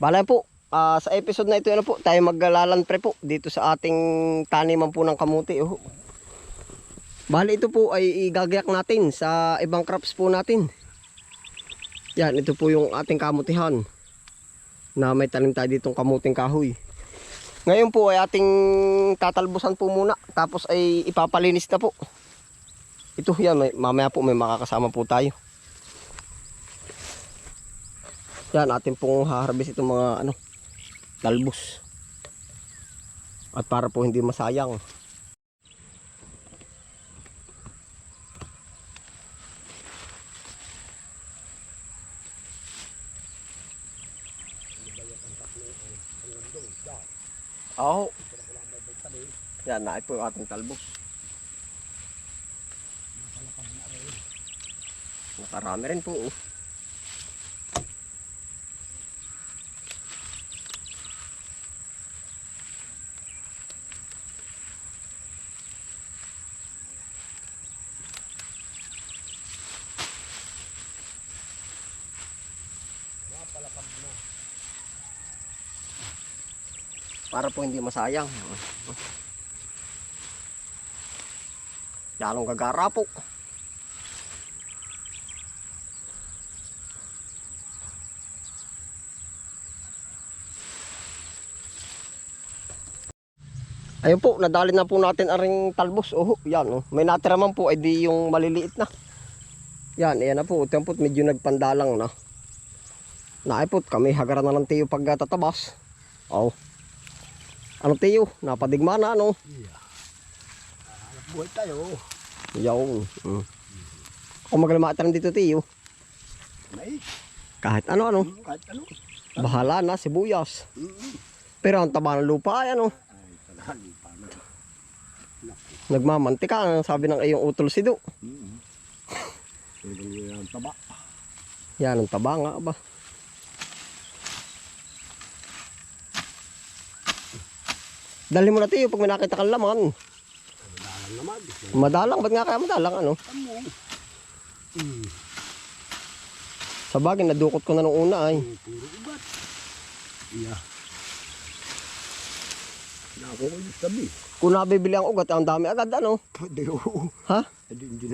Bala po, ah, sa episode na ito, ano po, tayo maglalanpre po dito sa ating taniman po ng kamuti. Oh. Bali ito po ay igagayak natin sa ibang crops po natin. Yan, ito po yung ating kamutihan na may tanim tayo ditong kamuting kahoy. Ngayon po ay ating tatalbusan po muna tapos ay ipapalinis na po. Ito yan, may, mamaya po may makakasama po tayo. Yan, atin pong haharbis itong mga ano, talbos. At para po hindi masayang. Oo. Yan, naay po yung ating talbos. Nakarami rin po. Oh. Para po hindi masayang. Lalong gagara po. Ayun po, nadali na po natin aring talbos. Oh, yan oh. May natira man po ay di yung maliliit na. Yan, ayan na po. Po, medyo nagpandalang na. Naipot kami, hagaran na ng tiyo pag tatabas. Oh. Ano tiyo? Napadigma na ano? Buhay tayo. Yaw. Mm. Ako maglamatan dito tiyo. May, Kahit ano ano. kahit ano. Bahala na, sibuyas. Mm-hmm. Pero ang taba ng lupa ay ano. Ay. Nagmamantika, ang sabi ng iyong utol sido. Mm-hmm. Talagang yun ang taba. Yan ang taba nga ba. Dali mo na tiyo pag may nakita kang laman. Dalang naman. Madalang, ba't nga kaya madalang ano? Amo. Mm. Sa bagay, nadukot ko na nung una ay. Puro ubat. Iya. Naku ko yung tabi. Kung nabibili ang ugat, ang dami agad ano? Hindi oo. Ha?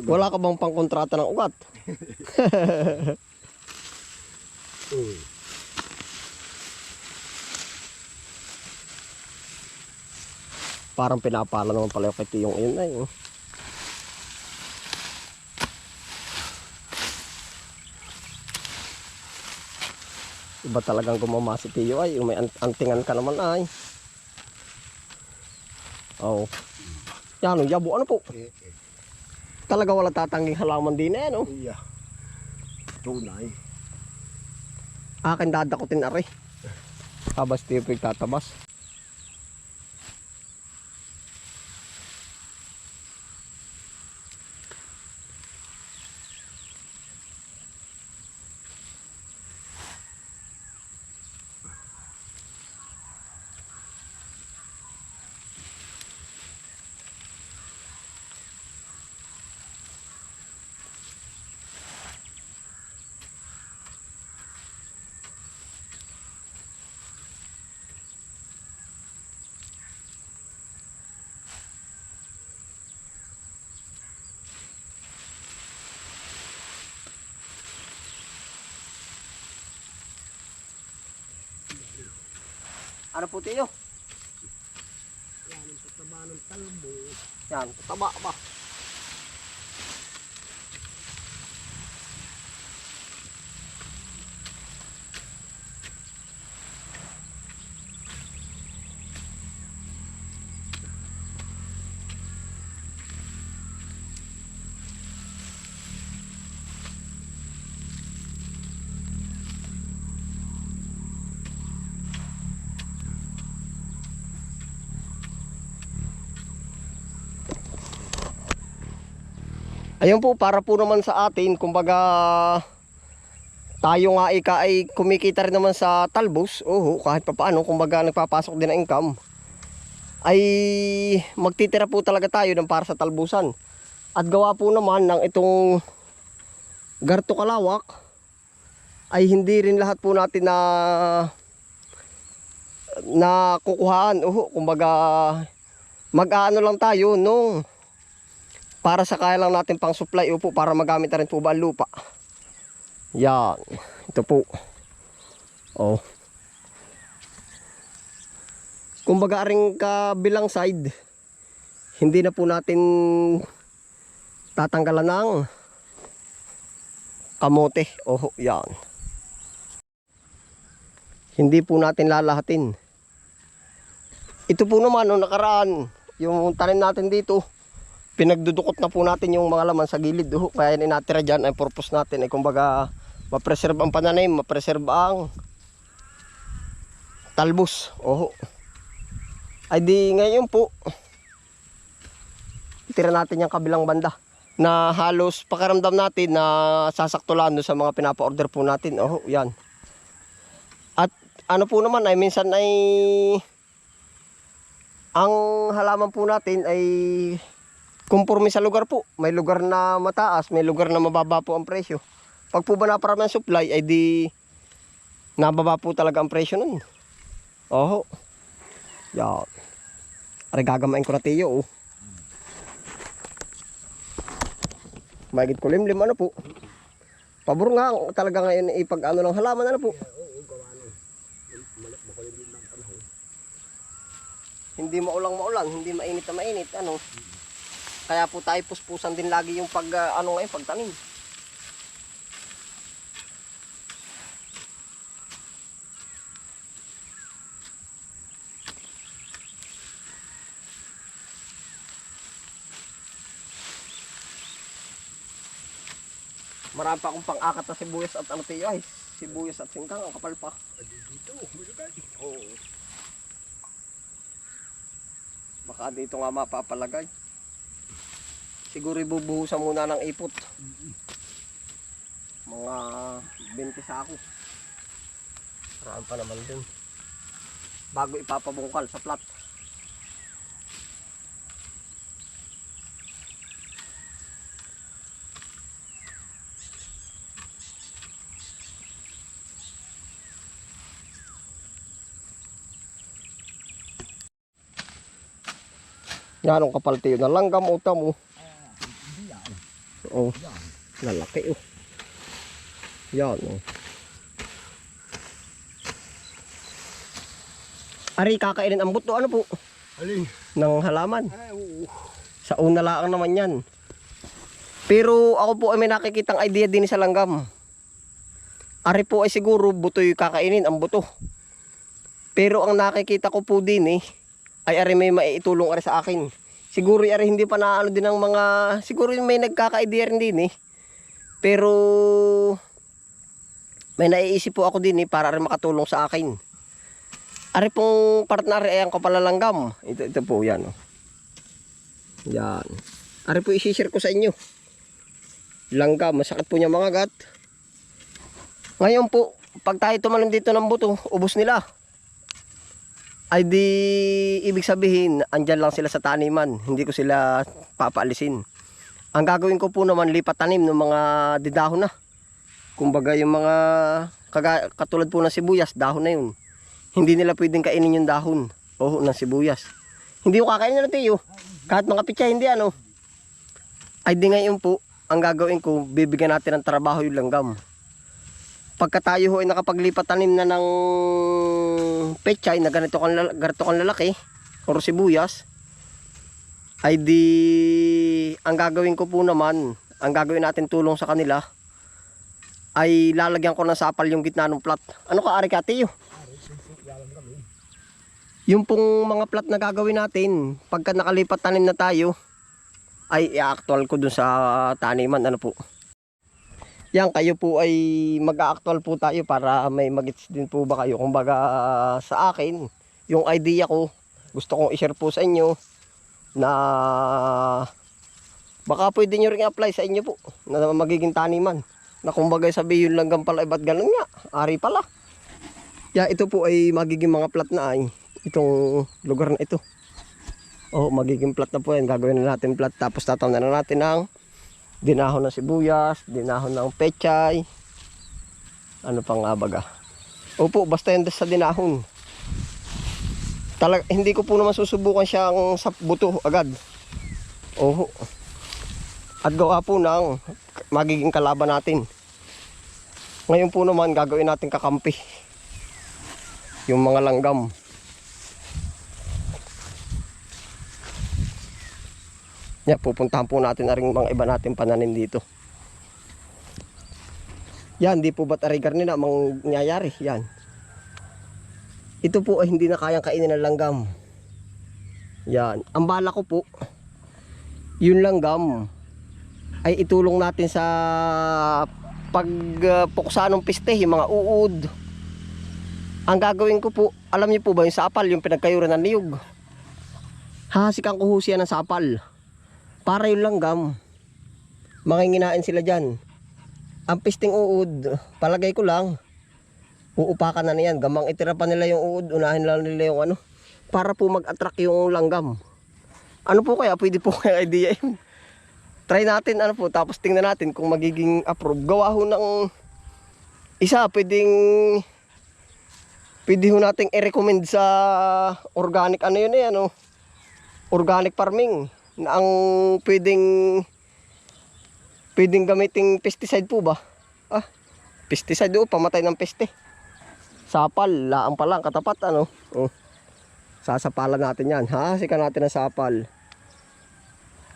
Wala ka bang pangkontrata ng ugat? Mm. Parang pinapala naman pala yung kay Tiyong yun ay. oh. Iba talagang gumama si Tiyo ay. Yung may an- antingan ka naman ay. Oh. Yan, ang yabo. Ano po? Talaga wala tatangging halaman din eh, no? Iya. Tunay. Akin dadakutin are. Habas Tiyo tatabas. Ano po Tiyo? Yan ang pataba ng talbo. Yan, taba ba? Ayun po, para po naman sa atin, kumbaga tayo nga ika ay kumikita rin naman sa talbos. Oo, kahit pa paano, kumbaga nagpapasok din ang income. Ay magtitira po talaga tayo ng para sa talbusan. At gawa po naman ng itong garto kalawak ay hindi rin lahat po natin na na kukuhaan. Uho, kumbaga mag-aano lang tayo nung para sa kaya lang natin pang supply upo para magamit na rin po ba ang lupa. Yan. Ito po. Oh. Kumbaga ring kabilang side, hindi na po natin tatanggalan ng kamote. Oh, yan. Hindi po natin lalahatin. Ito po naman, nung nakaraan, yung tanim natin dito, pinagdudukot na po natin yung mga laman sa gilid. Oh, kaya ninatira dyan, ay purpose natin ay kumbaga mapreserve ang pananim, mapreserve ang talbos. Oh. Ay di ngayon po, tira natin yung kabilang banda na halos pakaramdam natin na sasaktulan doon sa mga pinapa-order po natin. Oh, yan. At ano po naman ay minsan ay ang halaman po natin ay kumpurmi sa lugar po. May lugar na mataas, may lugar na mababa po ang presyo. Pag po ba naparami ang supply ay di nababa po talaga ang presyo nun. Oho. Yan. Ari gagamain ko na tiyo oh. Mahigit ko limlim ano po. Pabor nga talaga ngayon ipag ano ng halaman ano po. Hindi maulang maulan, hindi mainit na mainit ano. Kaya po tayo puspusan din lagi yung pag ah, ano ngayon pagtanim. Marami pa akong pang-akat na sibuyas at ano tiyo ay sibuyas at singkang ang kapal pa. Dito. Oo. Baka dito nga mapapalagay. Siguro ibubuhusan muna ng ipot. Mga 20 sako. Marami pa naman din. Bago ipapabungkal sa plat. Yan ang kapal tiyo na langgam utam mo. Oh, lalaki oh. Yan oh. Ari kakainin ang buto ano po Alin? ng halaman. Ay, oo. Sa una lang naman yan. Pero ako po ay may nakikitang idea din sa langgam. Ari po ay siguro buto yung kakainin, ang buto. Pero ang nakikita ko po din eh, ay ari may maitulong ari sa akin. Siguro ari hindi pa naano din ng mga, siguro may nagkaka-idea rin din eh. Pero may naiisip po ako din eh para rin makatulong sa akin. Ari pong partner ay ang kapalalanggam. Ito, ito po yan. Oh. Yan. Ari po isi-share ko sa inyo. Langgam, masakit po niya mga gat. Ngayon po, pag tayo tumalon dito ng buto, ubos nila. Ay di, ibig sabihin, andyan lang sila sa taniman. Hindi ko sila papaalisin. Ang gagawin ko po naman, lipat tanim ng mga didahon na. Kumbaga yung mga, kaga, katulad po ng sibuyas, dahon na yun. Hindi nila pwedeng kainin yung dahon. O ng sibuyas. Hindi ko kakainin na tiyo. Kahit mga pitsa, hindi ano. Ay di ngayon po, ang gagawin ko, bibigyan natin ng trabaho yung langgam. Pagka tayo ho ay nakapaglipat tanim na ng pechay na ganito kang, ganito kang lalaki, or sibuyas, ay di, ang gagawin ko po naman, ang gagawin natin tulong sa kanila, ay lalagyan ko ng sapal yung gitna ng plat. Ano ka, Ari Katiyo? Yung pong mga plat na gagawin natin, pagka nakalipat tanim na tayo, ay i-actual ko dun sa taniman. Ano po? Yan, kayo po ay mag-actual po tayo para may magits din po ba kayo. Kung baga sa akin, yung idea ko, gusto kong i-share po sa inyo na baka pwede nyo rin apply sa inyo po na magiging taniman. Na kumbaga sabi yun lang pala, eh, ba't ganun nga? Ari pala. Ya, ito po ay magiging mga plat na ay itong lugar na ito. Oh, magiging plat na po yan. Gagawin na natin plat. Tapos tataw na natin ng dinahon ng sibuyas, dinahon ng pechay. Ano pang nga baga? Opo, basta yan sa dinahon. Talag, hindi ko po naman susubukan siyang sa buto agad. Oho. At gawa po ng magiging kalaban natin. Ngayon po naman gagawin natin kakampi. Yung mga langgam. Yan, pupuntahan po natin na rin mga iba natin pananim dito. Yan, di po ba't arigar nila mang nangyayari? Yan. Ito po ay hindi na kayang kainin ng langgam. Yan. Ang bala ko po, yung langgam ay itulong natin sa pagpuksa ng piste, yung mga uod. Ang gagawin ko po, alam niyo po ba yung sapal, yung pinagkayuran ng niyog? Hahasikan ko ho siya ng sapal. Para yung langgam, manginginain sila dyan. Ang pisting uod, palagay ko lang, uupakan na niyan. Gamang itira pa nila yung uod, unahin lang nila yung ano, para po mag-attract yung langgam. Ano po kaya, pwede po kaya idea yun. Try natin ano po, tapos tingnan natin kung magiging approve. Gawa ho ng isa, pwedeng pwede ho nating i-recommend sa organic ano yun eh, ano, organic farming ang pwedeng pwedeng gamiting pesticide po ba? Ah, pesticide o pamatay ng peste. Sapal, laang pa lang katapat ano. Oh. Sasapalan natin 'yan. Ha, sikan natin ng sapal.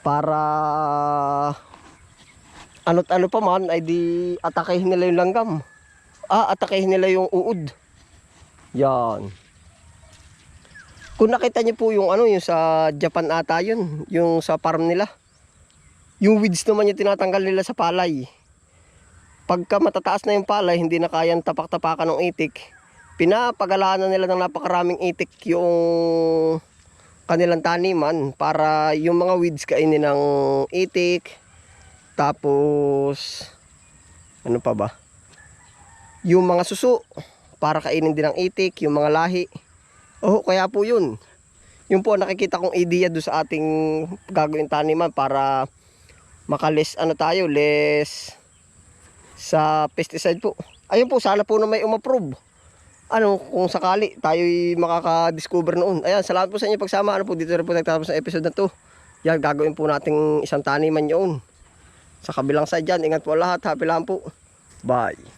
Para ano't ano pa man ay di atakehin nila yung langgam. Ah, atakehin nila yung uod. Yan. Kung nakita niyo po yung ano, yung sa Japan ata yun, yung sa farm nila. Yung weeds naman yung tinatanggal nila sa palay. Pagka matataas na yung palay, hindi na kayang tapak-tapakan ng itik. Pinapagalaan na nila ng napakaraming itik yung kanilang taniman para yung mga weeds kainin ng itik. Tapos, ano pa ba? Yung mga suso, para kainin din ng itik, yung mga lahi. Oh, kaya po yun. Yun po nakikita kong idea do sa ating gagawin taniman para makalis ano tayo, less sa pesticide po. Ayun po, sana po na may umapprove. Ano, kung sakali tayo'y makaka-discover noon. Ayan, salamat po sa inyo pagsama. Ano po, dito rin po nagtatapos sa episode na to. Yan, gagawin po nating isang taniman yun. Sa kabilang side dyan, ingat po lahat. Happy lang po. Bye.